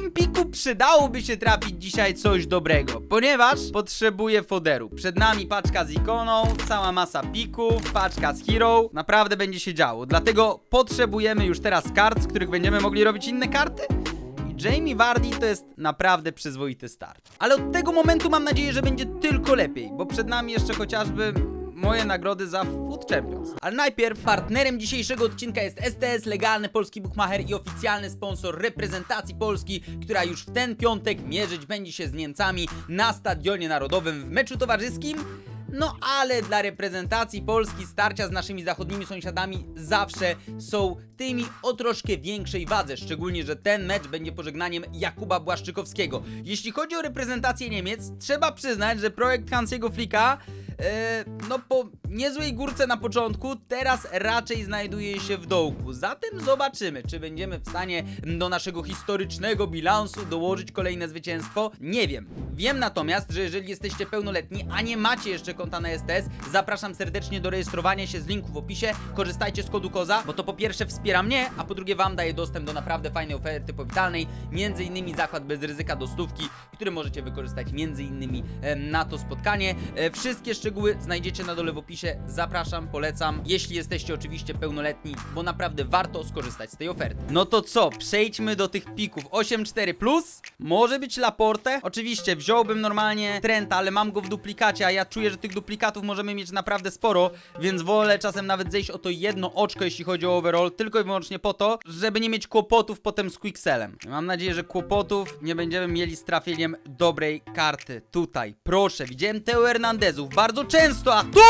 tym piku przydałoby się trafić dzisiaj coś dobrego, ponieważ potrzebuję foderu. Przed nami paczka z ikoną, cała masa pików, paczka z hero. Naprawdę będzie się działo, dlatego potrzebujemy już teraz kart, z których będziemy mogli robić inne karty. Jamie Vardy to jest naprawdę przyzwoity start. Ale od tego momentu mam nadzieję, że będzie tylko lepiej, bo przed nami jeszcze chociażby moje nagrody za Food Champions. Ale najpierw partnerem dzisiejszego odcinka jest STS, legalny polski bookmacher i oficjalny sponsor reprezentacji Polski, która już w ten piątek mierzyć będzie się z Niemcami na Stadionie Narodowym w meczu towarzyskim. No ale dla reprezentacji Polski starcia z naszymi zachodnimi sąsiadami zawsze są tymi o troszkę większej wadze, szczególnie, że ten mecz będzie pożegnaniem Jakuba Błaszczykowskiego. Jeśli chodzi o reprezentację Niemiec, trzeba przyznać, że projekt Hansiego Flicka e, no po niezłej górce na początku, teraz raczej znajduje się w dołku. Zatem zobaczymy, czy będziemy w stanie do naszego historycznego bilansu dołożyć kolejne zwycięstwo. Nie wiem. Wiem natomiast, że jeżeli jesteście pełnoletni, a nie macie jeszcze konta na STS, zapraszam serdecznie do rejestrowania się z linku w opisie. Korzystajcie z kodu KOZA, bo to po pierwsze wspiera mnie, a po drugie wam daje dostęp do naprawdę fajnej oferty powitalnej, między innymi zakład bez ryzyka do stówki, który możecie wykorzystać między innymi e, na to spotkanie. E, Wszystkie szczegóły znajdziecie na dole w opisie. Zapraszam, polecam, jeśli jesteście oczywiście pełnoletni, bo naprawdę warto skorzystać z tej oferty. No to co, przejdźmy do tych pików. 8-4 plus, może być Laporte. Oczywiście wziąłbym normalnie Trenta, ale mam go w duplikacie, a ja czuję, że tych duplikatów możemy mieć naprawdę sporo, więc wolę czasem nawet zejść o to jedno oczko, jeśli chodzi o overall, tylko i wyłącznie po to, żeby nie mieć kłopotów potem z Quickselem. Mam nadzieję, że kłopotów nie będziemy mieli z trafieniem dobrej karty. Tutaj, proszę, widziałem Teo Hernandezów bardzo często, a tu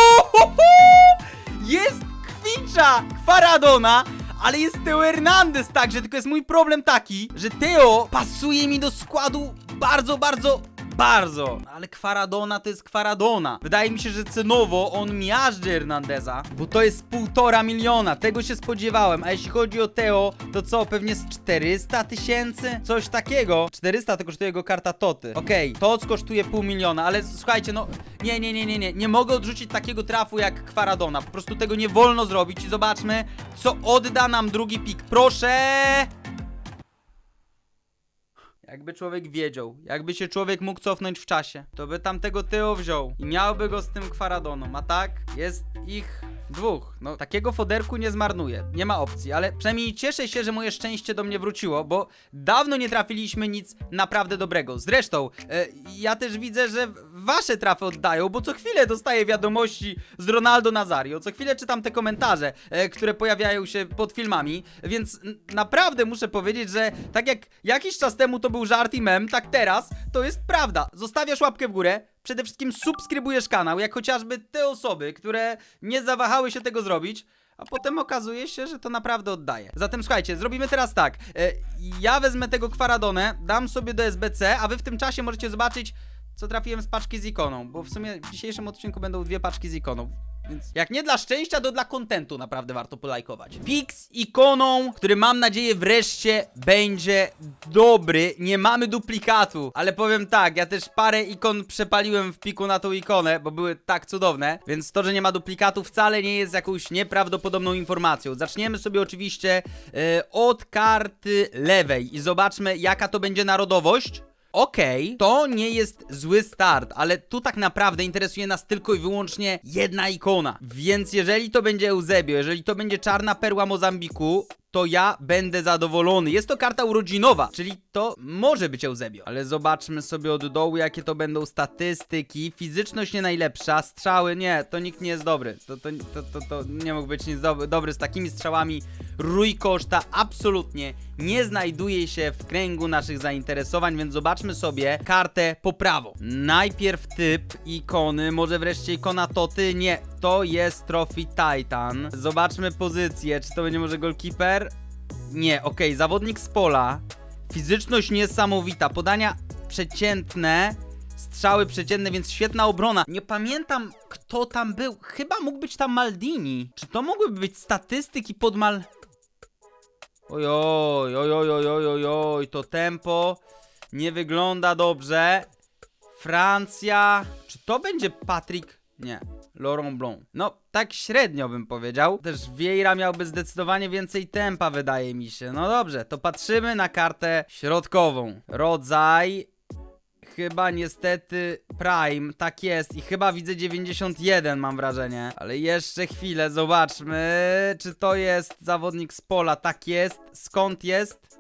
jest Kwicza Kwaradona, ale jest Teo Hernandez także, tylko jest mój problem taki, że Teo pasuje mi do składu bardzo, bardzo, bardzo. Ale Kwaradona to jest Kwaradona. Wydaje mi się, że cenowo on miażdży Hernandeza, bo to jest półtora miliona, tego się spodziewałem. A jeśli chodzi o Teo, to co, pewnie z 400 tysięcy? Coś takiego. 400 to kosztuje jego karta Toty. Okej, to kosztuje pół miliona, ale słuchajcie, no nie, nie, nie, nie, nie. Nie mogę odrzucić takiego trafu jak Kwaradona. Po prostu tego nie wolno zrobić i zobaczmy, co odda nam drugi pik. Proszę! Jakby człowiek wiedział, jakby się człowiek mógł cofnąć w czasie, to by tamtego Teo wziął i miałby go z tym Kwaradoną, a tak jest ich dwóch. No, takiego foderku nie zmarnuję, nie ma opcji, ale przynajmniej cieszę się, że moje szczęście do mnie wróciło, bo dawno nie trafiliśmy nic naprawdę dobrego. Zresztą, e, ja też widzę, że wasze trafy oddają, bo co chwilę dostaję wiadomości z Ronaldo Nazario, co chwilę czytam te komentarze, e, które pojawiają się pod filmami, więc naprawdę muszę powiedzieć, że tak jak jakiś czas temu to był żart i mem, tak teraz to jest prawda. Zostawiasz łapkę w górę, przede wszystkim subskrybujesz kanał, jak chociażby te osoby, które nie zawahały się tego zrobić. A potem okazuje się, że to naprawdę oddaje. Zatem słuchajcie, zrobimy teraz tak. E, ja wezmę tego kwaradonę, dam sobie do SBC, a wy w tym czasie możecie zobaczyć, co trafiłem z paczki z ikoną. Bo w sumie w dzisiejszym odcinku będą dwie paczki z ikoną. Więc jak nie dla szczęścia, to dla kontentu naprawdę warto polajkować. Z ikoną, który mam nadzieję wreszcie będzie dobry. Nie mamy duplikatu, ale powiem tak, ja też parę ikon przepaliłem w piku na tą ikonę, bo były tak cudowne. Więc to, że nie ma duplikatu wcale nie jest jakąś nieprawdopodobną informacją. Zaczniemy sobie oczywiście e, od karty lewej i zobaczmy jaka to będzie narodowość. Okej, to nie jest zły start, ale tu tak naprawdę interesuje nas tylko i wyłącznie jedna ikona. Więc jeżeli to będzie Eusebio, jeżeli to będzie czarna perła Mozambiku, to ja będę zadowolony. Jest to karta urodzinowa, czyli to może być Eusebio. Ale zobaczmy sobie od dołu, jakie to będą statystyki. Fizyczność nie najlepsza, strzały nie, to nikt nie jest dobry. To, to, to, to, to nie mógł być nic dob dobry z takimi strzałami. Rój koszta absolutnie nie znajduje się w kręgu naszych zainteresowań, więc zobaczmy sobie kartę po prawo. Najpierw typ ikony, może wreszcie ikona Toty? Nie, to jest Trophy Titan. Zobaczmy pozycję, czy to będzie może goalkeeper? Nie, okej, zawodnik z pola. Fizyczność niesamowita, podania przeciętne, strzały przeciętne, więc świetna obrona. Nie pamiętam, kto tam był. Chyba mógł być tam Maldini. Czy to mogłyby być statystyki pod Mal... Ojoj, ojoj, ojoj, ojoj, to tempo nie wygląda dobrze. Francja. Czy to będzie Patryk? Nie. Laurent Blanc. No, tak średnio bym powiedział. Też Vieira miałby zdecydowanie więcej tempa, wydaje mi się. No dobrze, to patrzymy na kartę środkową. Rodzaj Chyba niestety Prime, tak jest i chyba widzę 91 mam wrażenie. Ale jeszcze chwilę, zobaczmy, czy to jest zawodnik z pola, tak jest. Skąd jest?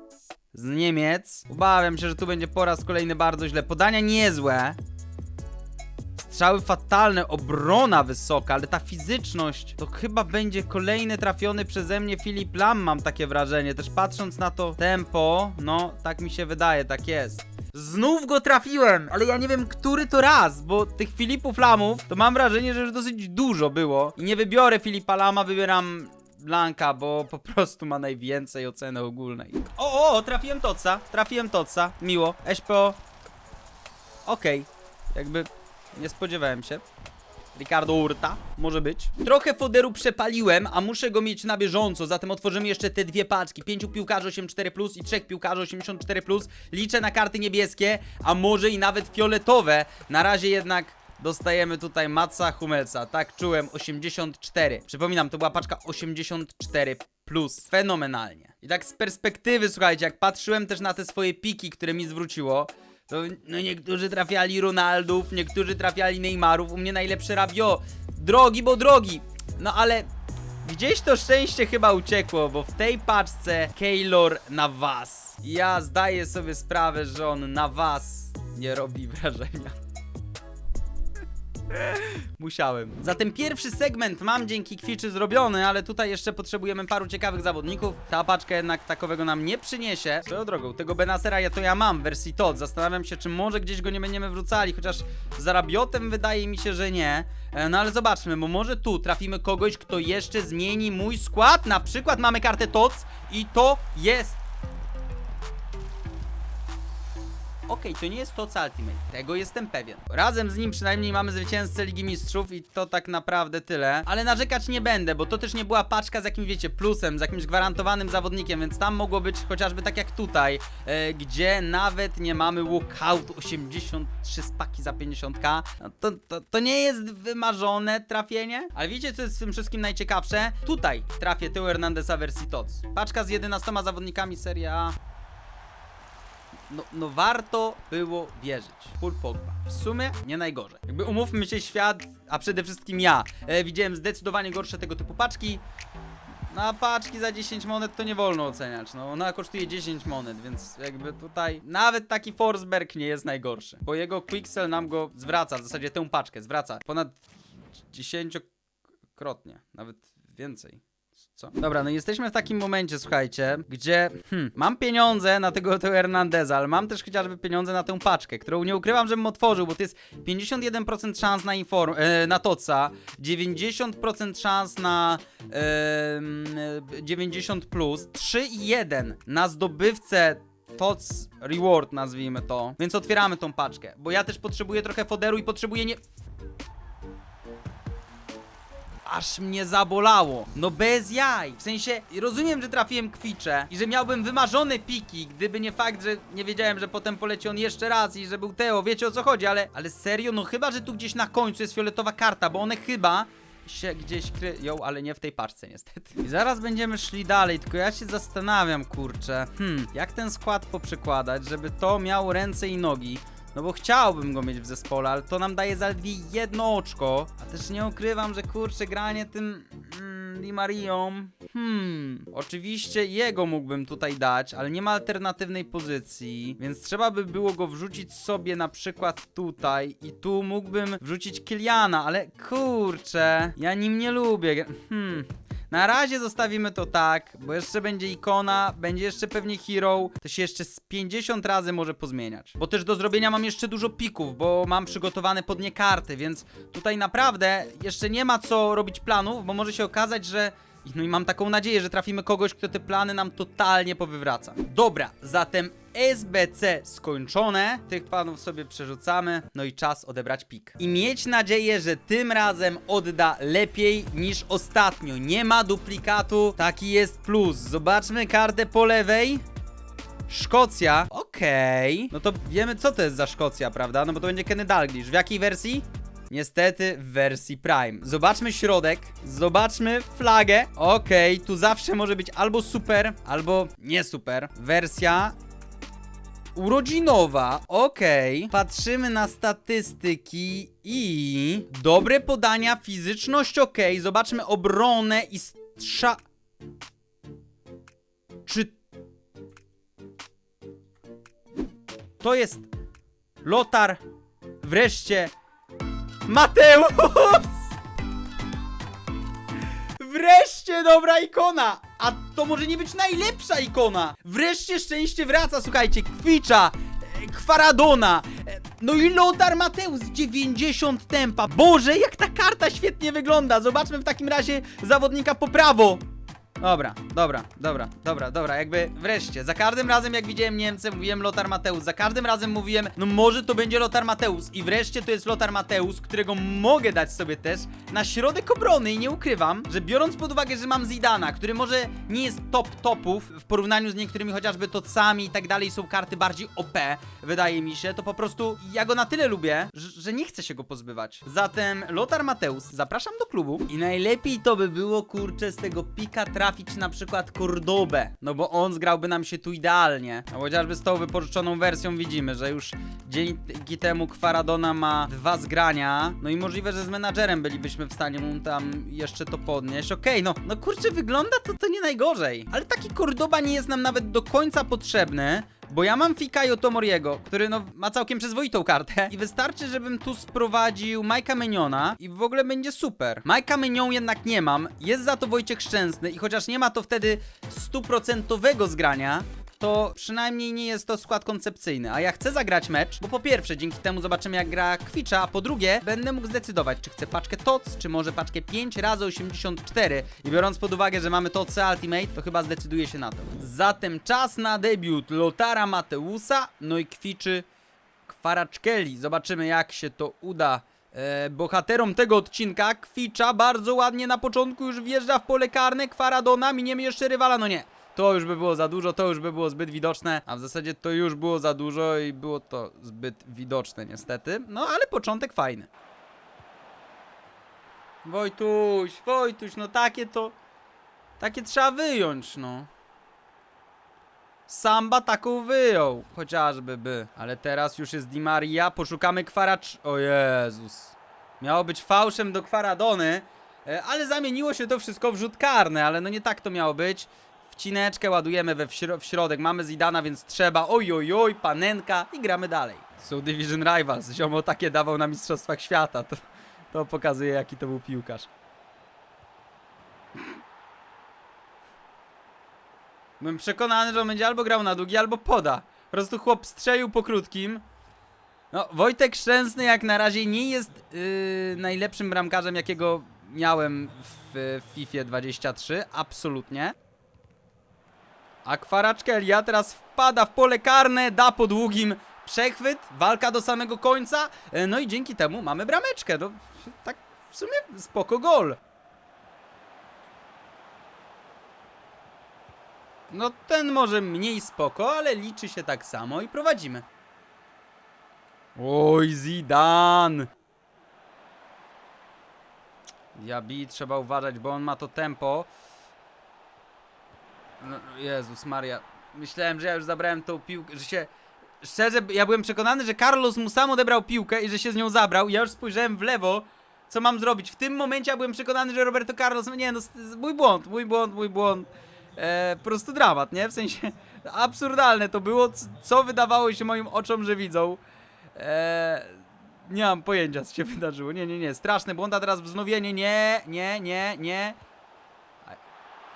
Z Niemiec. Obawiam się, że tu będzie po raz kolejny bardzo źle. Podania niezłe. Strzały fatalne, obrona wysoka, ale ta fizyczność to chyba będzie kolejny trafiony przeze mnie Filip Lam, mam takie wrażenie. Też patrząc na to tempo, no tak mi się wydaje, tak jest. Znów go trafiłem, ale ja nie wiem, który to raz, bo tych Filipów Lamów to mam wrażenie, że już dosyć dużo było. I nie wybiorę Filipa Lama, wybieram Blanka, bo po prostu ma najwięcej oceny ogólnej. O, o, trafiłem Toca, trafiłem Toca, miło, SPO. Okej, jakby nie spodziewałem się. Ricardo Urta, może być. Trochę foderu przepaliłem, a muszę go mieć na bieżąco, zatem otworzymy jeszcze te dwie paczki. Pięciu piłkarzy 84+, i trzech piłkarzy 84+. Liczę na karty niebieskie, a może i nawet fioletowe. Na razie jednak dostajemy tutaj Matsa Hummelsa. Tak czułem, 84. Przypominam, to była paczka 84+. Plus. Fenomenalnie. I tak z perspektywy, słuchajcie, jak patrzyłem też na te swoje piki, które mi zwróciło, to no niektórzy trafiali Ronaldów, niektórzy trafiali Neymarów, u mnie najlepszy Rabio. Drogi, bo drogi. No ale gdzieś to szczęście chyba uciekło, bo w tej paczce Keylor na was. Ja zdaję sobie sprawę, że on na was nie robi wrażenia. Musiałem. Zatem pierwszy segment mam dzięki Kwiczy zrobiony, ale tutaj jeszcze potrzebujemy paru ciekawych zawodników. Ta paczka jednak takowego nam nie przyniesie. Swoją drogą, tego Benasera ja to ja mam w wersji TOT. Zastanawiam się, czy może gdzieś go nie będziemy wrzucali, chociaż z Rabiotem wydaje mi się, że nie. E, No ale zobaczmy, bo może tu trafimy kogoś, kto jeszcze zmieni mój skład. Na przykład mamy kartę TOC i to jest Okej, to nie jest to Ultimate, tego jestem pewien. Razem z nim przynajmniej mamy zwycięzcę Ligi Mistrzów i to tak naprawdę tyle. Ale narzekać nie będę, bo to też nie była paczka z jakimś, wiecie, plusem, z jakimś gwarantowanym zawodnikiem, więc tam mogło być chociażby tak jak tutaj, e, gdzie nawet nie mamy walkout 83 spaki za 50k. No to, to, to nie jest wymarzone trafienie, ale wiecie co jest w tym wszystkim najciekawsze? Tutaj trafię Teo Hernandeza wersji TOC. Paczka z 11 zawodnikami Serie A. No, no warto było wierzyć. Paul Pogba. W sumie nie najgorzej. Jakby umówmy się, świat, a przede wszystkim ja, e, widziałem zdecydowanie gorsze tego typu paczki. Na paczki za 10 monet to nie wolno oceniać, no ona kosztuje 10 monet, więc jakby tutaj nawet taki Forsberg nie jest najgorszy. Bo jego Quixel nam go zwraca, w zasadzie tę paczkę zwraca ponad 10-krotnie, nawet więcej. Co? Dobra, no jesteśmy w takim momencie, słuchajcie, gdzie hmm, mam pieniądze na tego, tego Hernandeza, ale mam też chociażby pieniądze na tę paczkę, którą nie ukrywam, żebym otworzył, bo to jest 51% szans na inform, e, na Toca, 90% szans na e, 90 plus, 3,1 na zdobywcę TOC Reward, nazwijmy to. Więc otwieramy tą paczkę, bo ja też potrzebuję trochę foderu i potrzebuję nie... Aż mnie zabolało. No bez jaj. W sensie, rozumiem, że trafiłem kwicze i że miałbym wymarzone piki, gdyby nie fakt, że nie wiedziałem, że potem poleci on jeszcze raz i że był Teo. Wiecie o co chodzi, ale, ale serio, no chyba, że tu gdzieś na końcu jest fioletowa karta, bo one chyba się gdzieś kryją, ale nie w tej paczce niestety. I zaraz będziemy szli dalej, tylko ja się zastanawiam, kurczę, hmm, jak ten skład poprzykładać, żeby to miało ręce i nogi. No bo chciałbym go mieć w zespole, ale to nam daje zaledwie jedno oczko. A też nie ukrywam, że kurczę, granie tym mm, Di Marią. Hmm. Oczywiście jego mógłbym tutaj dać, ale nie ma alternatywnej pozycji. Więc trzeba by było go wrzucić sobie na przykład tutaj. I tu mógłbym wrzucić Kiliana, ale kurczę, ja nim nie lubię. Hmm. Na razie zostawimy to tak, bo jeszcze będzie ikona, będzie jeszcze pewnie hero, to się jeszcze z 50 razy może pozmieniać. Bo też do zrobienia mam jeszcze dużo pików, bo mam przygotowane pod nie karty, więc tutaj naprawdę jeszcze nie ma co robić planów, bo może się okazać, że no i mam taką nadzieję, że trafimy kogoś, kto te plany nam totalnie powywraca. Dobra, zatem SBC skończone. Tych panów sobie przerzucamy. No i czas odebrać pik. I mieć nadzieję, że tym razem odda lepiej niż ostatnio. Nie ma duplikatu. Taki jest plus. Zobaczmy kartę po lewej. Szkocja. Okej. No to wiemy, co to jest za Szkocja, prawda? No bo to będzie Kenny Dalglish. W jakiej wersji? Niestety w wersji Prime. Zobaczmy środek, zobaczmy flagę. Okej, tu zawsze może być albo super, albo nie super. Wersja urodzinowa. Okej. Patrzymy na statystyki i dobre podania, fizyczność okej. Zobaczmy obronę i strza... Czy to jest Lotar wreszcie Mateusz! Wreszcie dobra ikona! A to może nie być najlepsza ikona! Wreszcie szczęście wraca, słuchajcie, Kwicza, e, Kwaradona, e, no i Lothar Mateusz, 90 tempa. Boże, jak ta karta świetnie wygląda! Zobaczmy w takim razie zawodnika po prawo. Dobra, dobra, dobra, dobra, dobra, jakby wreszcie. Za każdym razem jak widziałem Niemcy, mówiłem Lothar Mateusz. Za każdym razem mówiłem, no może to będzie Lothar Mateusz. I wreszcie to jest Lothar Mateusz, którego mogę dać sobie też na środek obrony i nie ukrywam, że biorąc pod uwagę, że mam Zidana, który może nie jest top topów w porównaniu z niektórymi chociażby Tocami i tak dalej, są karty bardziej OP, wydaje mi się, to po prostu ja go na tyle lubię, że, nie chcę się go pozbywać. Zatem Lothar Mateusz, zapraszam do klubu i najlepiej to by było, kurczę, z tego pika trafić na przykład Cordobę, no bo on zgrałby nam się tu idealnie. A chociażby z tą wypożyczoną wersją widzimy, że już dzięki temu Kwaradona ma dwa zgrania, no i możliwe, że z menadżerem bylibyśmy w stanie mu tam jeszcze to podnieść. Okej, no, no kurczę, wygląda to, to nie najgorzej. Ale taki Cordoba nie jest nam nawet do końca potrzebny, bo ja mam Fikayo Tomoriego, który no ma całkiem przyzwoitą kartę i wystarczy, żebym tu sprowadził Majka Meniona i w ogóle będzie super. Majka Menion jednak nie mam, jest za to Wojciech Szczęsny i chociaż nie ma to wtedy stuprocentowego zgrania, to przynajmniej nie jest to skład koncepcyjny, a ja chcę zagrać mecz, bo po pierwsze dzięki temu zobaczymy jak gra Kwicza, a po drugie będę mógł zdecydować, czy chcę paczkę TOC, czy może paczkę 5 razy 84 i biorąc pod uwagę, że mamy TOC Ultimate, to chyba zdecyduję się na to. Zatem czas na debiut Lotara Mateusa, no i Kwiczy Kwaraczkeli. Zobaczymy jak się to uda e, bohaterom tego odcinka. Kwicza bardzo ładnie na początku już wjeżdża w pole karne, Kwaradona, miniemy jeszcze rywala, no nie. To już by było za dużo, to już by było zbyt widoczne, a w zasadzie to już było za dużo i było to zbyt widoczne niestety. No ale początek fajny. Wojtuś, Wojtuś, no takie to... Takie trzeba wyjąć, no. Samba taką wyjął, chociażby by. Ale teraz już jest Di Maria, poszukamy kwaracz... O Jezus. Miało być fałszem do kwaradony, e, ale zamieniło się to wszystko w rzut karny, ale no nie tak to miało być. Wcineczkę ładujemy we w, w środek, mamy Zidana, więc trzeba oj oj oj, panenka i gramy dalej. Są Division Rivals, ziomo takie dawał na Mistrzostwach Świata, to, to pokazuje jaki to był piłkarz. Byłem przekonany, że on będzie albo grał na długi, albo poda. Po prostu chłop strzelił po krótkim. No, Wojtek Szczęsny jak na razie nie jest yy, najlepszym bramkarzem, jakiego miałem w, w FIFA 23. Absolutnie. A Kwaraczkelia teraz wpada w pole karne, da po długim przechwyt, walka do samego końca. e, No i dzięki temu mamy brameczkę. No, tak w sumie spoko gol. No ten może mniej spoko, ale liczy się tak samo i prowadzimy. Oj, Zidane! Diaby trzeba uważać, bo on ma to tempo. No, Jezus Maria. Myślałem, że ja już zabrałem tą piłkę, że się... Szczerze, ja byłem przekonany, że Carlos mu sam odebrał piłkę i że się z nią zabrał. Ja już spojrzałem w lewo, co mam zrobić. W tym momencie ja byłem przekonany, że Roberto Carlos... Nie no, s- s- mój błąd, mój błąd, mój błąd. E, po prostu dramat, nie? W sensie absurdalne to było, co wydawało się moim oczom, że widzą. E, nie mam pojęcia, co się wydarzyło. Nie, nie, nie. Straszny błąd, a teraz wznowienie. Nie, nie, nie, nie.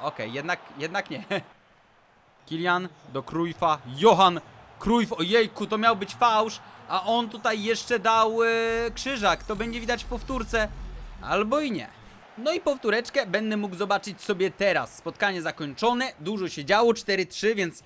Okej, jednak, jednak nie. Kilian do Cruyffa. Johan Cruyff. Ojejku, to miał być fałsz. A on tutaj jeszcze dał e, krzyżak. To będzie widać w powtórce. Albo i nie. No i powtóreczkę będę mógł zobaczyć sobie teraz. Spotkanie zakończone, dużo się działo, 4-3, więc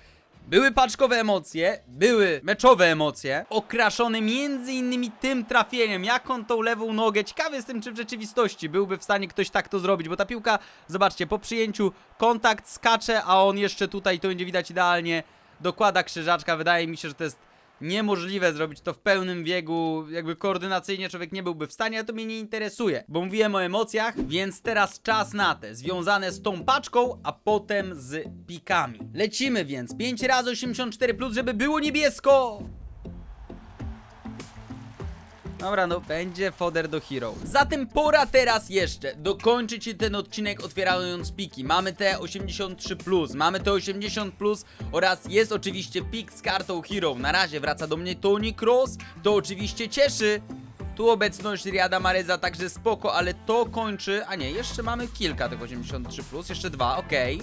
były paczkowe emocje, były meczowe emocje, okraszone między innymi tym trafieniem, jak on tą lewą nogę, ciekawy jestem czy w rzeczywistości byłby w stanie ktoś tak to zrobić, bo ta piłka, zobaczcie, po przyjęciu kontakt skacze, a on jeszcze tutaj, to będzie widać idealnie, dokłada krzyżaczka, wydaje mi się, że to jest niemożliwe zrobić to w pełnym biegu, jakby koordynacyjnie człowiek nie byłby w stanie, ale to mnie nie interesuje, bo mówiłem o emocjach, więc teraz czas na te, związane z tą paczką, a potem z pikami. Lecimy więc, 5 razy 84 plus, żeby było niebiesko! Dobra, no będzie foder do hero. Zatem pora teraz jeszcze dokończyć ten odcinek otwierając piki. Mamy te 83 plus, mamy te 80 plus oraz jest oczywiście pik z kartą hero. Na razie wraca do mnie Tony Cross, to oczywiście cieszy. Tu obecność Riada Mareza także spoko, ale to kończy. A nie, jeszcze mamy kilka tych 83 plus, jeszcze dwa, okej.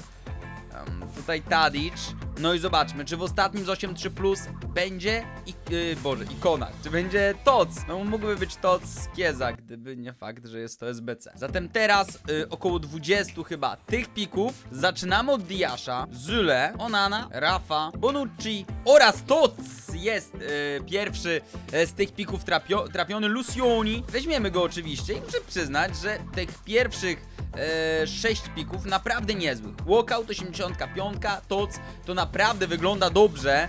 Em, tutaj Tadic. No i zobaczmy, czy w ostatnim z 8.3 Plus będzie i, yy, Boże, ikona, czy będzie TOC. No mógłby być TOC z Kieza, gdyby nie fakt, że jest to SBC. Zatem teraz y, około 20 chyba tych pików. Zaczynamy od Diasza, Zule, Onana, Rafa, Bonucci oraz TOC jest y, pierwszy y, z tych pików trapio trafiony Lucioni. Weźmiemy go oczywiście i muszę przyznać, że tych pierwszych e, 6 pików naprawdę niezłych. Walkout 85, TOC to naprawdę wygląda dobrze.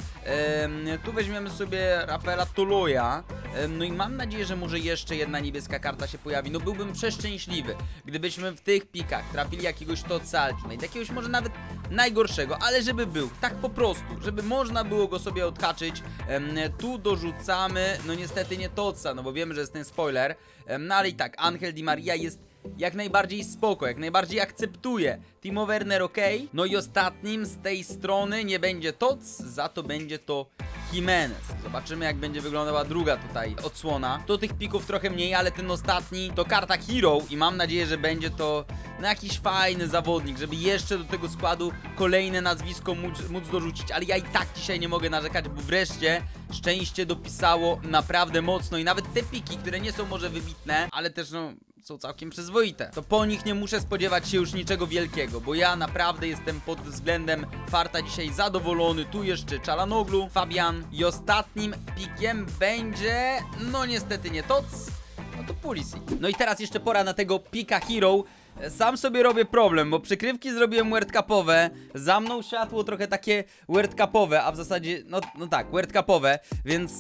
Tu weźmiemy sobie Rafaela Toloja. Em, no i mam nadzieję, że może jeszcze jedna niebieska karta się pojawi. No byłbym przeszczęśliwy, gdybyśmy w tych pikach trafili jakiegoś TOC Ultimate, jakiegoś może nawet najgorszego, ale żeby był, tak po prostu, żeby można było go sobie odhaczyć. Tu dorzucamy, no niestety nie Toca, no bo wiemy, że jest ten spoiler. No ale i tak, Angel Di Maria jest jak najbardziej spoko, jak najbardziej akceptuje. Timo Werner ok. No i ostatnim z tej strony nie będzie Toc, za to będzie to Jimenez. Zobaczymy jak będzie wyglądała druga tutaj odsłona. To tych pików trochę mniej, ale ten ostatni to karta Hero i mam nadzieję, że będzie to no, jakiś fajny zawodnik, żeby jeszcze do tego składu kolejne nazwisko móc, móc dorzucić, ale ja i tak dzisiaj nie mogę narzekać, bo wreszcie szczęście dopisało naprawdę mocno i nawet te piki, które nie są może wybitne, ale też no są całkiem przyzwoite. To po nich nie muszę spodziewać się już niczego wielkiego, bo ja naprawdę jestem pod względem farta dzisiaj zadowolony. Tu jeszcze Czalanoglu, Fabian i ostatnim pikiem będzie, no niestety nie Toc, no to Pulisic. No i teraz jeszcze pora na tego pika hero. Sam sobie robię problem, bo przykrywki zrobiłem World Cupowe, za mną światło trochę takie World Cupowe, a w zasadzie, no, no tak, World Cupowe, więc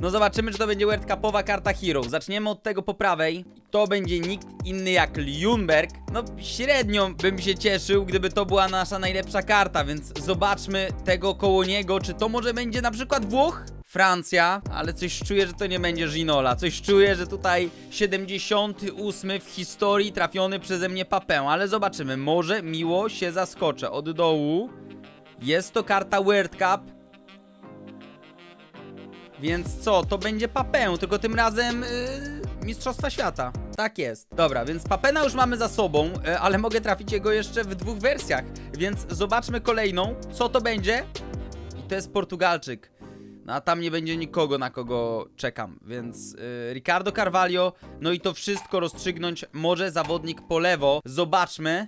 no zobaczymy, czy to będzie World Cupowa karta Hero. Zaczniemy od tego po prawej. To będzie nikt inny jak Ljungberg. No średnio bym się cieszył, gdyby to była nasza najlepsza karta, więc zobaczmy tego koło niego, czy to może będzie na przykład Włoch? Francja, ale coś czuję, że to nie będzie Ginola. Coś czuję, że tutaj 78 w historii trafiony przeze mnie papę, ale zobaczymy. Może miło się zaskoczę. Od dołu jest to karta World Cup. Więc co, to będzie papę, tylko tym razem yy, Mistrzostwa Świata. Tak jest. Dobra, więc papena już mamy za sobą, yy, ale mogę trafić jego jeszcze w dwóch wersjach. Więc zobaczmy kolejną, co to będzie. I to jest Portugalczyk. No a tam nie będzie nikogo, na kogo czekam, więc yy, Ricardo Carvalho, no i to wszystko rozstrzygnąć może zawodnik po lewo. Zobaczmy.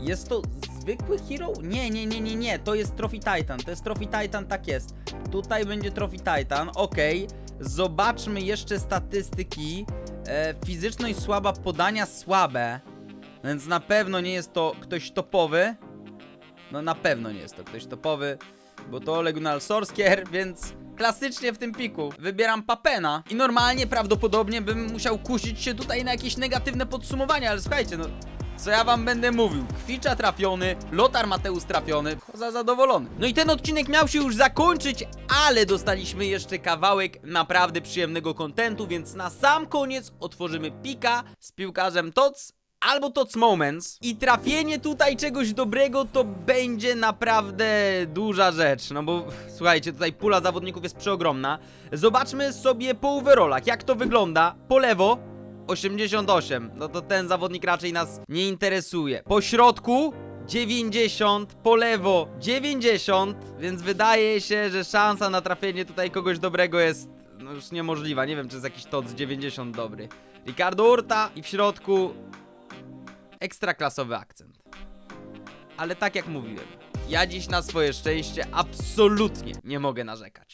Jest to zwykły hero? Nie, nie, nie, nie, nie. To jest Trophy Titan. To jest Trophy Titan, tak jest. Tutaj będzie Trophy Titan, okej. Zobaczmy jeszcze statystyki. E, fizyczność słaba, podania słabe. Więc na pewno nie jest to ktoś topowy. No na pewno nie jest to ktoś topowy, bo to Legunal Sorskier, więc klasycznie w tym piku wybieram Papena i normalnie prawdopodobnie bym musiał kusić się tutaj na jakieś negatywne podsumowania, ale słuchajcie, no co ja wam będę mówił? Kwicza trafiony, Lotar Mateusz trafiony, za zadowolony. No i ten odcinek miał się już zakończyć, ale dostaliśmy jeszcze kawałek naprawdę przyjemnego kontentu, więc na sam koniec otworzymy pika z piłkarzem TOC albo Tots Moments i trafienie tutaj czegoś dobrego to będzie naprawdę duża rzecz, no bo słuchajcie, tutaj pula zawodników jest przeogromna. Zobaczmy sobie po overallach, jak to wygląda. Po lewo 88, no to ten zawodnik raczej nas nie interesuje. Po środku 90, po lewo 90, więc wydaje się, że szansa na trafienie tutaj kogoś dobrego jest no już niemożliwa. Nie wiem, czy jest jakiś TOC 90 dobry. Ricardo Urta i w środku ekstraklasowy akcent. Ale tak jak mówiłem, ja dziś na swoje szczęście absolutnie nie mogę narzekać.